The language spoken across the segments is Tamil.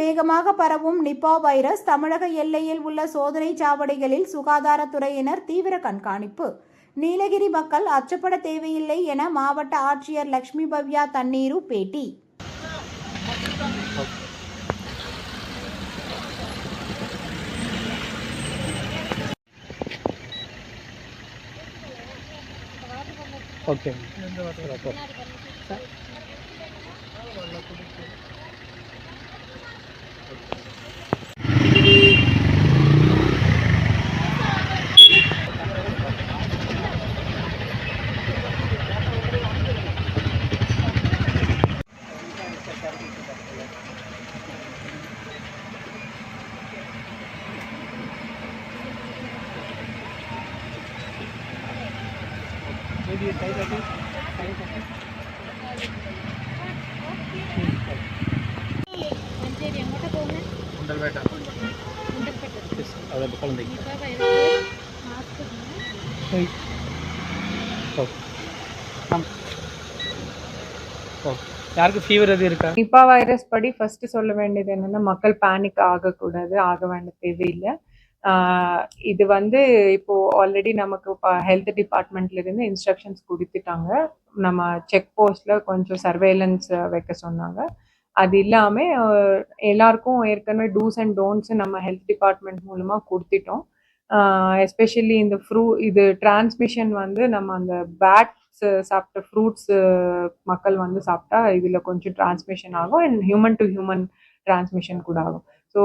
வேகமாக பரவும் நிப்பா வைரஸ் தமிழக எல்லையில் உள்ள சோதனை சாவடிகளில் சுகாதாரத்துறையினர் தீவிர கண்காணிப்பு. நீலகிரி மக்கள் அச்சப்பட தேவையில்லை என மாவட்ட ஆட்சியர் லட்சுமி பவ்யா தண்ணீரு பேட்டி. Okay. maybe a size I think. யாருக்கு ஃபீவர் எது இருக்கா நிப்பா வைரஸ் படி ஃபர்ஸ்ட் சொல்ல வேண்டியது என்னன்னா மக்கள் பேனிக் ஆகக்கூடாது ஆக வேண்டிய தேவையில்லை இது வந்து இப்போ ஆல்ரெடி நமக்கு ஹெல்த் டிபார்ட்மெண்ட்ல இருந்து இன்ஸ்ட்ரக்ஷன்ஸ் கொடுத்துட்டாங்க. நம்ம செக் போஸ்ட்ல கொஞ்சம் சர்வேலன்ஸ் வைக்க சொன்னாங்க. அது இல்லாமல் எல்லாருக்கும் ஏற்கனவே டூஸ் அண்ட் டோன்ட்ஸ் நம்ம ஹெல்த் டிபார்ட்மெண்ட் மூலமாக கொடுத்துட்டோம். எஸ்பெஷலி இந்த ஃப்ரூ இது டிரான்ஸ்மிஷன் வந்து நம்ம அந்த பேட்ஸ் சாப்பிட்ட ஃப்ரூட்ஸ் மக்கள் வந்து சாப்பிட்டா இதில் கொஞ்சம் டிரான்ஸ்மிஷன் ஆகும் and human to human transmission கூட ஆகும். ஸோ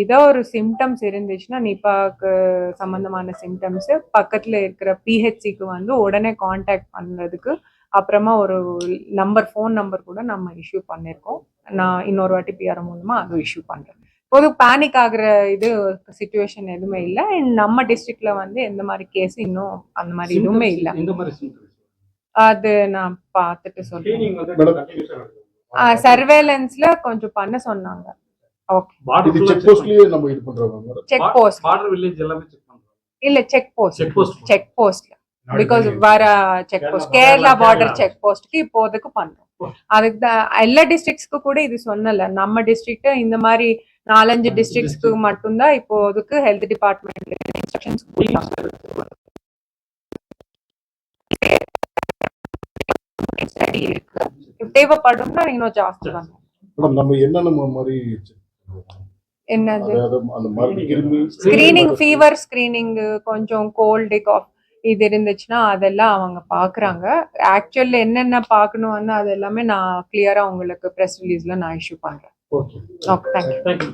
இதோ ஒரு சிம்டம்ஸ் இருந்துச்சுன்னா நிப்பாக்கு சம்பந்தமான சிம்டம்ஸ் பக்கத்துல இருக்கிற பிஹெச்சிக்கு வந்து உடனே காண்டாக்ட் பண்றதுக்கு அப்புறமா ஒரு நம்பர் ஃபோன் நம்பர் கூட நம்ம இஷ்யூ பண்ணியிருக்கோம் நான் இன்னொரு வாட்டி பிஆர் மூலமா அதுவும் இஷ்யூ பண்றேன். பொது பேனிக் ஆகுற இது சுச்சுவேஷன் எதுவுமே இல்லை. நம்ம டிஸ்ட்ரிக்ட்ல வந்து எந்த மாதிரி கேஸ் இன்னும் அந்த மாதிரி எதுவுமே இல்லை? அது நான் பார்த்துட்டு சொல்றேன். சர்வேலன்ஸ்ல கொஞ்சம் பண்ண சொன்னாங்க. இது full ஆ செக் check போஸ்ட்லயே நம்ம இது பண்றோம் madam check Ba- post border village எல்லாமே check பண்றோம். இல்ல செக் போஸ்ட். செக் போஸ்ட்ல பிகாஸ் வர check post Kerala border check போஸ்ட்க்கு இப்போதைக்கு பண்றோம். அதுக்கு தான் எல்லா டிஸ்ட்ரிக்ட்ஸ்க்கு கூட இது சொன்னல நம்ம டிஸ்ட்ரிக்ட் இந்த மாதிரி நாலஞ்சு டிஸ்ட்ரிக்ட்ஸ்க்கு மட்டும்தான் இப்போதைக்கு ஹெல்த் டிபார்ட்மெண்ட்ல இன்ஸ்ட்ரக்ஷன்ஸ் தேவைப்படும்னா இன்னும் ஜாஸ்தி மேடம் நம்ம என்னென்ன மாதிரி? என்னது? ஸ்கிரீனிங் ஃபீவர் ஸ்கிரீனிங் கொஞ்சம் கோல்டு காஃப் இது இருந்துச்சுன்னா அதெல்லாம் அவங்க பாக்குறாங்க. ஆக்சுவல்ல என்னென்ன பார்க்கணும்னு அது எல்லாமே நான் கிளியரா உங்களுக்கு ப்ரெஸ் ரிலீஸ்ல நான் இஷ்யூ பண்றேன். Okay. Okay thank you Thank you.